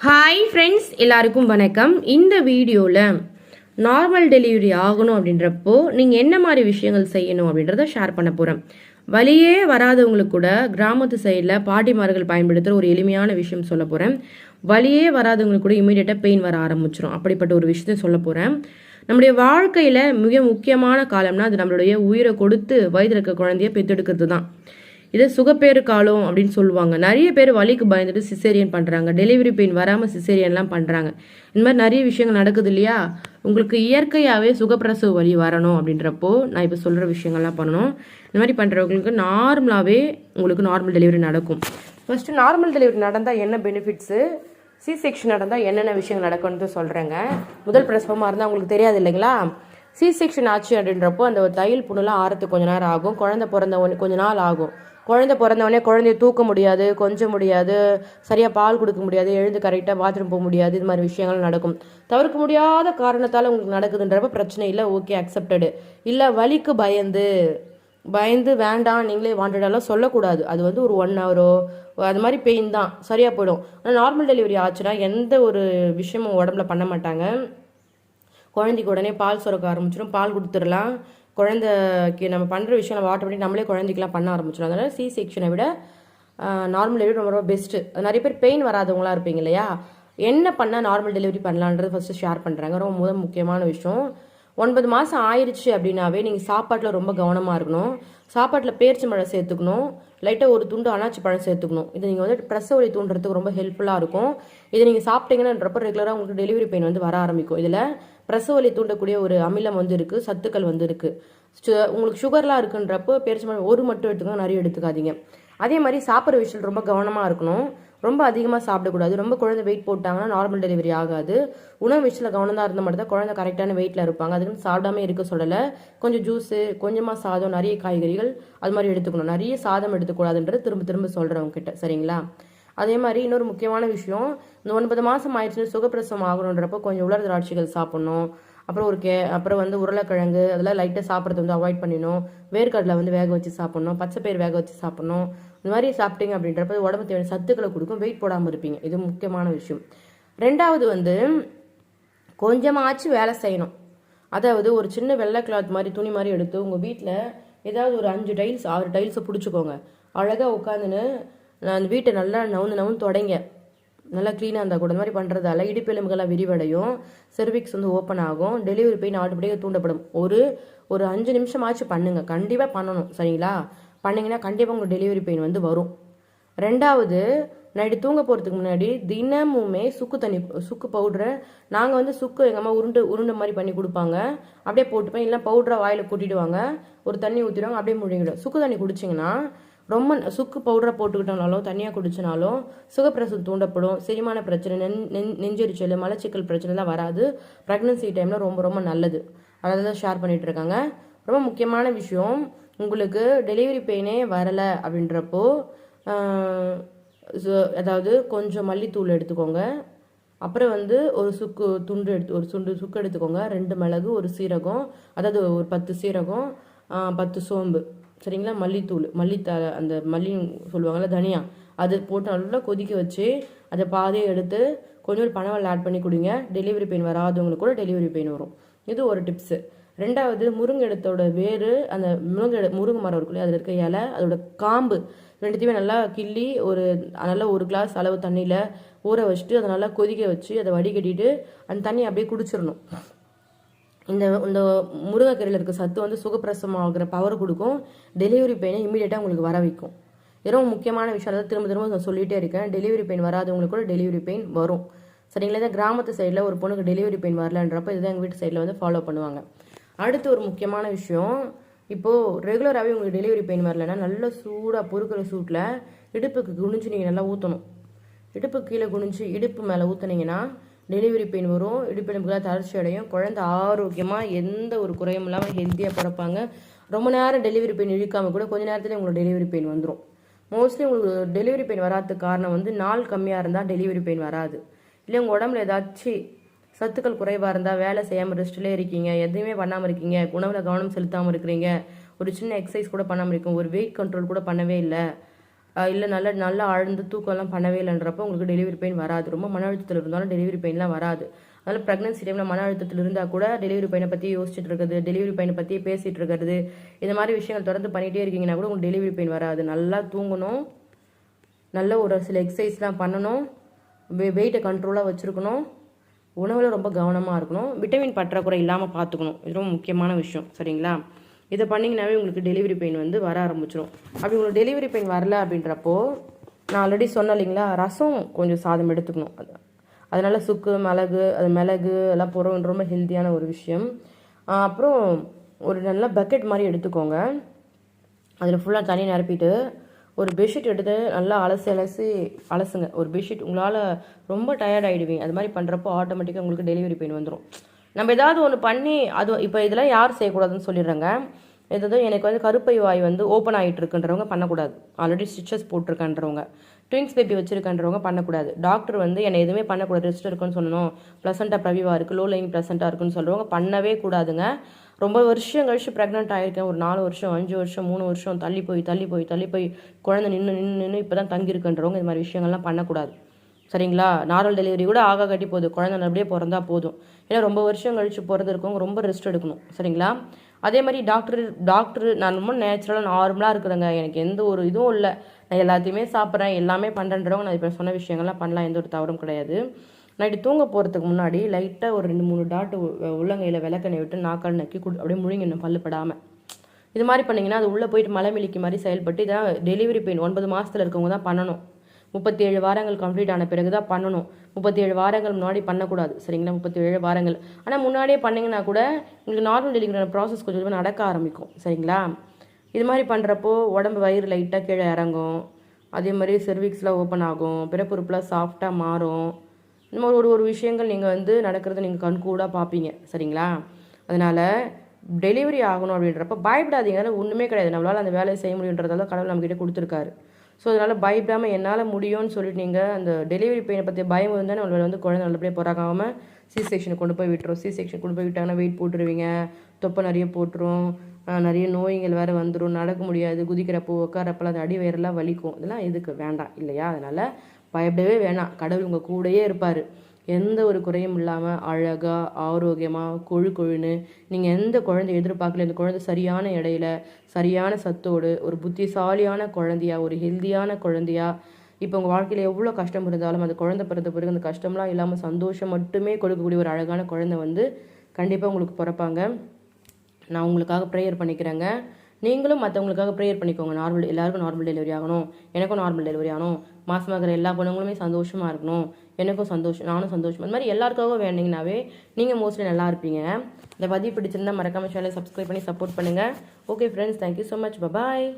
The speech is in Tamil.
ஹாய் ஃப்ரெண்ட்ஸ் எல்லாருக்கும் வணக்கம். இந்த வீடியோவில் நார்மல் டெலிவரி ஆகணும் அப்படின்றப்போ நீங்கள் என்ன மாதிரி விஷயங்கள் செய்யணும் அப்படின்றத ஷேர் பண்ண போகிறேன் வழியே வராதவங்களுக்கு கூட கிராமத்து சைடில் பாட்டிமார்கள் பயன்படுத்துகிற ஒரு எளிமையான விஷயம் சொல்ல போகிறேன் வழியே வராதவங்களுக்கு கூட இமீடியட்டாக பெயின் வர ஆரம்பிச்சிடும் அப்படிப்பட்ட ஒரு விஷயத்தை சொல்ல போகிறேன் நம்முடைய வாழ்க்கையில் மிக முக்கியமான காலம்னா அது நம்மளுடைய உயிரை கொடுத்து வயதில் இருக்க குழந்தைய பெற்றெடுக்கிறது தான் இதை சுகப்பேறு காலம் அப்படின்னு சொல்லுவாங்க. நிறைய பேர் வலிக்கு பயந்துட்டு சிசேரியன் பண்ணுறாங்க டெலிவரி பெயின் வராமல் சிசேரியன்லாம் பண்ணுறாங்க இந்த மாதிரி நிறைய விஷயங்கள் நடக்குது இல்லையா? உங்களுக்கு இயற்கையாகவே சுகப்பிரசவ வலி வரணும் அப்படின்றப்போ நான் இப்போ சொல்கிற விஷயங்கள்லாம் பண்ணணும். இந்த மாதிரி பண்ணுறவங்களுக்கு நார்மலாகவே உங்களுக்கு நார்மல் டெலிவரி நடக்கும். ஃபஸ்ட்டு நார்மல் டெலிவரி நடந்தால் என்ன பெனிஃபிட்ஸு சி செக்ஷன் நடந்தால் என்னென்ன விஷயங்கள் நடக்கும்னு சொல்கிறேங்க முதல் பிரசவமாக இருந்தால் உங்களுக்கு தெரியாது இல்லைங்களா? சி செக்ஷன் ஆச்சு அப்படின்றப்போ அந்த ஒரு தையல் புண்ணுலாம் ஆறத்துக்கு கொஞ்ச நேரம் ஆகும். குழந்தை பிறந்த கொஞ்ச நாள் ஆகும். குழந்தை பிறந்தவொடனே குழந்தைய தூக்க முடியாது கொஞ்சம் முடியாது சரியாக பால் கொடுக்க முடியாது எழுந்து கரெக்டாக பாத்ரூம் போக முடியாது இது மாதிரி விஷயங்கள் நடக்கும். தவிர்க்க முடியாத காரணத்தால் உங்களுக்கு நடக்குதுன்றப்ப பிரச்சனை இல்லை ஓகே அக்செப்டடு இல்லை வலிக்கு பயந்து பயந்து வேண்டாம் நீங்களே வாண்டடாலாம் சொல்லக்கூடாது. அது வந்து ஒரு ஒன் ஹவரோ அது மாதிரி பெயின் தான் சரியாக போயிடும். ஆனால் நார்மல் டெலிவரி ஆச்சுன்னா எந்த ஒரு விஷயமும் உடம்புல பண்ண மாட்டாங்க. குழந்தைக்கு உடனே பால் சுரக்க ஆரம்பிச்சிடும் பால் கொடுத்துடலாம். குழந்தைக்கு நம்ம பண்ணுற விஷயம் நம்ம ஆட்டோமேட்டிக் நம்மளே குழந்தைக்கெலாம் பண்ண ஆரம்பிச்சிடும் அதனால் சி செக்ஷனை விட நார்மல் டெலிவரி ரொம்ப ரொம்ப பெஸ்ட்டு நிறைய பேர் பெயின் வராதவங்களாம் இருப்பீங்க இல்லையா? என்ன பண்ணால் நார்மல் டெலிவரி பண்ணலான்றது ஃபஸ்ட்டு ஷேர் பண்ணுறாங்க ரொம்ப முதல் முக்கியமான விஷயம். ஒன்பது மாதம் ஆயிடுச்சு அப்படின்னாவே நீங்கள் சாப்பாட்டில் ரொம்ப கவனமாக இருக்கணும். சாப்பாட்டில் பேரிச்சி பழம் சேர்த்துக்கணும். லைட்டாக ஒரு துண்டு அனாச்சி பழம் சேர்த்துக்கணும். இது நீங்கள் வந்து பிரசவ வலி தூண்டுறதுக்கு ரொம்ப ஹெல்ப்ஃபுல்லாக இருக்கும். இதை நீங்கள் சாப்பிட்டீங்கன்றப்ப ரெகுலராக உங்களுக்கு டெலிவரி பெயின் வந்து வர ஆரம்பிக்கும். இதில் பிரசவ வலி தூண்டக்கூடிய ஒரு அமிலம் வந்து இருக்குது சத்துக்கள் வந்து இருக்குது உங்களுக்கு சுகர்லாம் இருக்குன்றப்போ பேரிச்சி பழம் ஒரு மட்டும் எடுத்துக்கணும் நிறைய எடுத்துக்காதீங்க. அதே மாதிரி சாப்பிட்ற விஷயம் ரொம்ப கவனமாக இருக்கணும். ரொம்ப அதிகமாக சாப்பிடக்கூடாது. ரொம்ப குழந்தை வெயிட் போட்டாங்கன்னா நார்மல் டெலிவரி ஆகாது. உணவு விஷயத்தில் கவனமாக இருந்த இருந்தால் மட்டும் தான் குழந்தை கரெக்டான வெயிட்டில் இருப்பாங்க. அதுக்குன்னு சாப்பிடாம இருக்க சொல்லலை. கொஞ்சம் ஜூஸு கொஞ்சமாக சாதம் நிறைய காய்கறிகள் அது மாதிரி எடுத்துக்கணும். நிறைய சாதம் எடுத்துக்கூடாதுன்றது திரும்ப திரும்ப சொல்கிறவங்க கிட்ட. சரிங்களா? அதே மாதிரி இன்னொரு முக்கியமான விஷயம் இந்த ஒன்பது மாதம் ஆயிடுச்சுன்னு சுகப்பிரசவம் ஆகணுன்றப்போ கொஞ்சம் உலர் திராட்சைகள் சாப்பிட்ணும். அப்புறம் ஒரு கே அப்புறம் வந்து உருளைக்கிழங்கு அதெல்லாம் லைட்டாக சாப்பிட்றது வந்து அவாய்ட் பண்ணிடணும். வேர்க்கடலை வந்து வேக வச்சு சாப்பிட்ணும். பச்சை பயிர் வேக வச்சு சாப்பிட்ணும். இந்த மாதிரி சாப்பிட்டீங்க அப்படின்றப்ப உடம்பு தேவையான சத்துக்களை கொடுக்கும். வெயிட் போடாமல் இருப்பீங்க. இது முக்கியமான விஷயம். ரெண்டாவது வந்து கொஞ்சமாச்சும் வேலை செய்யணும். அதாவது ஒரு சின்ன வெள்ளை கிளாத் மாதிரி துணி மாதிரி எடுத்து உங்கள் வீட்டில் ஏதாவது ஒரு அஞ்சு டைல்ஸ் ஆறு டைல்ஸை பிடிச்சிக்கோங்க. அழகாக உட்காந்துன்னு அந்த வீட்டை நல்லா நவுந்து நவுந்து தொடங்க. நல்லா க்ளீனாக இருந்தால் கூட இந்த மாதிரி பண்ணுறதால இடுப்பெலும்புகள்லாம் விரிவடையும். செர்விக்ஸ் வந்து ஓப்பன் ஆகும். டெலிவரி பெயின் ஆட்டோமேட்டிக்காக தூண்டப்படும். ஒரு ஒரு அஞ்சு நிமிஷமாச்சு பண்ணுங்கள் கண்டிப்பாக பண்ணணும். சரிங்களா? பண்ணிங்கன்னா கண்டிப்பாக உங்களுக்கு டெலிவரி பெயின் வந்து வரும். ரெண்டாவது நைட்டு தூங்க போகிறதுக்கு முன்னாடி தினமுமே சுக்கு தண்ணி சுக்கு பவுட்ரை நாங்கள் வந்து சுக்கு எங்கள் அம்மா உருண்டு உருண்டை மாதிரி பண்ணி கொடுப்பாங்க. அப்படியே போட்டுப்பேன். இல்லை பவுட்ரை வாயில் கூட்டிடுவாங்க. ஒரு தண்ணி ஊற்றிடுவாங்க அப்படியே முழுங்கிடும். சுக்கு தண்ணி குடிச்சிங்கன்னா ரொம்ப சுக்கு பவுடரை போட்டுக்கிட்டனாலும் தனியாக குடிச்சினாலும் சுகப்பிரசவம் தூண்டப்படும். செரிமான பிரச்சனை நென் நெஞ் நெஞ்செரிச்சல் மலச்சிக்கல் பிரச்சனைலாம் வராது. ப்ரெக்னன்சி டைமில் ரொம்ப ரொம்ப நல்லது. அதை தான் ஷேர் பண்ணிகிட்டு இருக்காங்க. ரொம்ப முக்கியமான விஷயம். உங்களுக்கு டெலிவரி பெயினே வரலை அப்படின்றப்போ அதாவது கொஞ்சம் மல்லித்தூள் எடுத்துக்கோங்க. அப்புறம் வந்து ஒரு சுக்கு துண்டு எடுத்து ஒரு சுண்டு சுக்கு எடுத்துக்கோங்க. ரெண்டு மிளகு ஒரு சீரகம் அதாவது ஒரு பத்து சீரகம் பத்து சோம்பு. சரிங்களா? மல்லித்தூள் மல்லித்தா அந்த மல்லி சொல்லுவாங்கள்ல தனியா. அது போட்டு நல்லா கொதிக்க வச்சு அதை பாதையை எடுத்து கொஞ்சம் பனவல் ஆட் பண்ணி கொடுங்க. டெலிவரி பெயின் வராதவங்களுக்கு கூட டெலிவரி பெயின் வரும். இது ஒரு டிப்ஸு. ரெண்டாவது முருங்கை இடத்தோட வேறு அந்த முருங்கை முருங்கை மரம் இருக்குள்ளே அதில் இருக்க இலை அதோட காம்பு ரெண்டுத்தையுமே நல்லா கிள்ளி ஒரு நல்லா ஒரு கிளாஸ் அளவு தண்ணியில் ஊற வச்சுட்டு அதை நல்லா கொதிக்க வச்சு அதை வடிகட்டிட்டு அந்த தண்ணியை அப்படியே குடிச்சிடணும். இந்த இந்த முருங்கைக்கறியில் இருக்க சத்து வந்து சுகப்பிரசமாகிற பவர் கொடுக்கும். டெலிவரி பெயினை இமீடியட்டாக உங்களுக்கு வர வைக்கும். ரொம்ப முக்கியமான விஷயம் திரும்ப திரும்ப நான் சொல்லிகிட்டே இருக்கேன். டெலிவரி பெயின் வராதவங்களுக்கு கூட டெலிவரி பெயின் வரும். சரிங்களா இதான் கிராமத்து சைடில் ஒரு பொண்ணுக்கு டெலிவரி பெயின் வரலன்றப்ப இதுதான் எங்கள் வீட்டு சைடில் வந்து ஃபாலோ பண்ணுவாங்க. அடுத்து ஒரு முக்கியமான விஷயம் இப்போது ரெகுலராகவே உங்களுக்கு டெலிவரி பெயின் வரலன்னா நல்ல சூடாக பொறுக்கிற சூட்டில் இடுப்புக்கு குனிஞ்சு நீங்கள் நல்லா ஊற்றணும் இடுப்பு கீழே குனிஞ்சு இடுப்பு மேலே ஊற்றுனீங்கன்னா டெலிவரி பெயின் வரும். இடுப்பெலும்புகளாக தளர்ச்சி அடையும். குழந்தை ஆரோக்கியமாக எந்த ஒரு குறையும் இல்லாமல் ஹெல்த்தியாக பிறப்பாங்க ரொம்ப நேரம் டெலிவரி பெயின் இழுக்காமல் கூட கொஞ்ச நேரத்தில் உங்களுக்கு டெலிவரி பெயின் வந்துடும் மோஸ்ட்லி உங்களுக்கு டெலிவரி பெயின் வராதுக்கு காரணம் வந்து நாள் கம்மியாக இருந்தால் டெலிவரி பெயின் வராது. இல்லை உங்கள் உடம்புல ஏதாச்சும் சத்துக்கள் குறைவாக இருந்தால் வேலை செய்யாமல் ரெஸ்ட்டில் இருக்கீங்க. எதுவுமே பண்ணாமல் இருக்கீங்க. உணவில் கவனம் செலுத்தாமல் இருக்கிறீங்க. ஒரு சின்ன எக்ஸசைஸ் கூட பண்ணாமல் இருக்கும். ஒரு வெயிட் கண்ட்ரோல் கூட பண்ணவே இல்லை. இல்லை நல்ல நல்லா ஆழ்ந்து தூக்கம்லாம் பண்ணவே இல்லைன்றப்போ உங்களுக்கு டெலிவரி பெயின் வராது. ரொம்ப மன அழுத்தத்தில் இருந்தாலும் டெலிவரி பெயின்லாம் வராது. அதனால் ப்ரெக்னன்சி டைமில் மன அழுத்தத்தில் இருந்தால் கூட டெலிவரி பையனை பற்றி யோசிச்சுட்டு இருக்கிறது டெலிவரி பையனை பற்றி பேசிகிட்டு இருக்கிறது இந்த மாதிரி விஷயங்கள் தொடர்ந்து பண்ணிகிட்டே இருக்கீங்கன்னா கூட உங்களுக்கு டெலிவரி பெயின் வராது. நல்லா தூங்கணும். நல்ல ஒரு சில எக்ஸசைஸ்லாம் பண்ணணும். வெயிட்டை கண்ட்ரோலாக வச்சுருக்கணும். உணவில் ரொம்ப கவனமாக இருக்கணும். விட்டமின் பற்றாக்குறை இல்லாமல் பார்த்துக்கணும் இது ரொம்ப முக்கியமான விஷயம். சரிங்களா? இதை பண்ணிங்கனாவே உங்களுக்கு டெலிவரி பெயின் வந்து வர ஆரம்பிச்சிடும் அப்படி உங்களுக்கு டெலிவரி பெயின் வரல அப்படின்றப்போ நான் ஆல்ரெடி சொன்னேன் இல்லைங்களா? ரசம் கொஞ்சம் சாதம் எடுத்துக்கணும். அது அதனால சுக்கு மிளகு அது மிளகு எல்லாம் போகிறோம் ரொம்ப ஹெல்த்தியான ஒரு விஷயம். அப்புறம் ஒரு நல்ல பக்கெட் மாதிரி எடுத்துக்கோங்க. அதில் ஃபுல்லாக தண்ணி நிரப்பிட்டு ஒரு பெட்ஷீட் எடுத்து நல்லா அலசி அலசி அலசுங்க. ஒரு பெட்ஷீட் உங்களால் ரொம்ப டயர்ட் ஆகிடுவீங்க அது மாதிரி பண்ணுறப்போ ஆட்டோமேட்டிக்காக உங்களுக்கு டெலிவரி பெயின் வந்துடும் நம்ம ஏதாவது ஒன்று பண்ணி அது இப்போ இதெல்லாம் யார் செய்யக்கூடாதுன்னு சொல்லிடுறேங்க. ஏதாவது எனக்கு வந்து கருப்பை வாய் வந்து ஓப்பன் ஆகிட்டு இருக்குன்றவங்க பண்ணக்கூடாது. ஆல்ரெடி ஸ்டிச்சஸ் போட்டிருக்கன்றவங்க. ட்விங்ஸ் பேபி வச்சிருக்கன்றவங்க பண்ணக்கூடாது. டாக்டர் வந்து என்னை எதுவுமே பண்ணக்கூடாது. ரெஸ்ட் இருக்குன்னு சொல்லணும். ப்ளசண்ட்டாக ப்ரவிவா இருக்குது லோ லைன் ப்ளசண்ட்டாக இருக்குன்னு சொல்கிறவங்க பண்ணவே கூடாதுங்க. ரொம்ப வருஷம் கழிச்சு ப்ரெக்னென்ட் ஆகிருக்கேன் ஒரு நாலு வருஷம் அஞ்சு வருஷம் மூணு வருஷம் தள்ளி போய் தள்ளி போய் தள்ளி போய் குழந்தை நின்று நின்று நின்று இப்போ தான் தங்கியிருக்குன்றவங்க இது மாதிரி விஷயங்கள்லாம் பண்ணக்கூடாது. சரிங்களா? நார்மல் டெலிவரி கூட ஆக கட்டி போகுது. குழந்தை அப்படியே பிறந்தா போதும். ஏன்னா ரொம்ப வருஷம் கழிச்சு பிறந்து இருக்கவங்க ரொம்ப ரெஸ்ட் எடுக்கணும். சரிங்களா? அதே மாதிரி டாக்டர் டாக்டர் நான் ரொம்ப நேச்சுரலாக நார்மலாக இருக்கிறேங்க. எனக்கு எந்த ஒரு இதுவும் இல்லை. நான் எல்லாத்தையுமே சாப்பிட்றேன். எல்லாமே பண்ணுறேன்றவங்க நான் இப்போ சொன்ன விஷயங்கள்லாம் பண்ணலாம். எந்த ஒரு தவறும் கிடையாது. நைட்டு தூங்க போகிறதுக்கு முன்னாடி லைட்டாக ஒரு ரெண்டு மூணு டாட்டு உள்ளங்கையில் விளக்கெண்ணெய் விட்டு நாக்கால் நக்கி குடி அப்படியே முழுங்கிடணும் பல்லுப்படாமல் இது மாதிரி பண்ணிங்கன்னா அது உள்ளே போயிட்டு மலை மிளிக்கு மாதிரி செயல்பட்டு இதான் டெலிவரி பெயின் ஒன்பது மாதத்தில் இருக்கவங்க தான் பண்ணணும். முப்பத்தி ஏழு வாரங்கள் கம்ப்ளீட் ஆன பிறகு தான் பண்ணணும். முப்பத்தி ஏழு வாரங்கள் முன்னாடி பண்ணக்கூடாது. சரிங்களா? முப்பத்தி ஏழு வாரங்கள். ஆனால் முன்னாடியே பண்ணிங்கன்னா கூட உங்களுக்கு நார்மல் டெலிவரியான ப்ராசஸ் கொஞ்சம் நடக்க ஆரம்பிக்கும். சரிங்களா? இது மாதிரி பண்ணுறப்போ உடம்பு வயிறு லைட்டாக கீழே இறங்கும். அதே மாதிரி செர்விக்ஸ்லாம் ஓப்பன் ஆகும். பிறப்புறுப்புலாம் சாஃப்டாக மாறும். இந்த மாதிரி ஒரு ஒரு விஷயங்கள் நீங்கள் வந்து நடக்கிறத நீங்கள் கண்கூடாக பார்ப்பீங்க சரிங்களா? அதனால் டெலிவரி ஆகணும் அப்படின்றப்ப பயப்படாதீங்க. அதெல்லாம் ஒன்றுமே கிடையாது. நம்மளால் அந்த வேலையை செய்ய முடியுன்றதால கடவுள் நம்மக்கிட்ட கொடுத்துருக்காரு. ஸோ அதனால் பயப்படாமல் என்னால் முடியும்னு சொல்லிட்டு நீங்கள் அந்த டெலிவரி பெயினை பற்றி பயம் இருந்தால் நம்மளால் வந்து குழந்தை நல்லபடியாக பிறக்காமல் சி செக்ஷனுக்கு கொண்டு போய் விட்டுரும். சி செக்ஷன் கொண்டு போய் விட்டாங்கன்னா வெயிட் போட்டுருவீங்க. தொப்பை நிறைய போட்டுரும். நிறைய நோய்கள் வேறு வந்துடும் நடக்க முடியாது. குதிக்கிறப்போ உட்காரப்பெல்லாம் அது அடி வயிறெல்லாம் வலிக்கும். இதெல்லாம் எதுக்கு? வேண்டாம். இல்லையா? அதனால் பயப்படவே வேணாம். கடவுள் உங்கள் கூடயே இருப்பார். எந்த ஒரு குறையும் இல்லாமல் அழகாக ஆரோக்கியமாக கொழு கொழுன்னு நீங்கள் எந்த குழந்தை எதிர்பார்க்கல இந்த குழந்தை சரியான இடையில சரியான சத்தோடு ஒரு புத்திசாலியான குழந்தையா ஒரு ஹெல்தியான குழந்தையா இப்போ உங்கள் வாழ்க்கையில் எவ்வளோ கஷ்டம் இருந்தாலும் அந்த குழந்தை பிறந்த பிறகு அந்த கஷ்டம்லாம் இல்லாமல் சந்தோஷம் மட்டுமே கொடுக்கக்கூடிய ஒரு அழகான குழந்தை வந்து கண்டிப்பாக உங்களுக்கு பிறப்பாங்க. நான் உங்களுக்காக ப்ரேயர் பண்ணிக்கிறேங்க. நீங்களும் மற்றவங்களுக்காக ப்ரேயர் பண்ணிக்கோங்க. நார்மல் எல்லாருக்கும் நார்மல் டெலிவரி ஆகணும். எனக்கும் நார்மல் டெலிவரி ஆகணும். மாசமாக இருக்கிற எல்லா பொண்ணுங்களுமே சந்தோஷமாக இருக்கணும். எனக்கும் சந்தோஷம் நானும் சந்தோஷம். அந்த மாதிரி எல்லாருக்காகவும் வேண்டிங்கனாவே நீங்கள் மோஸ்ட்லி நல்லா இருப்பீங்க. இந்த பதிவு பிடிச்சிருந்தா மறக்காம சேனலை சப்ஸ்கிரைப் பண்ணி சப்போர்ட் பண்ணுங்கள் okay friends thank you so much bye bye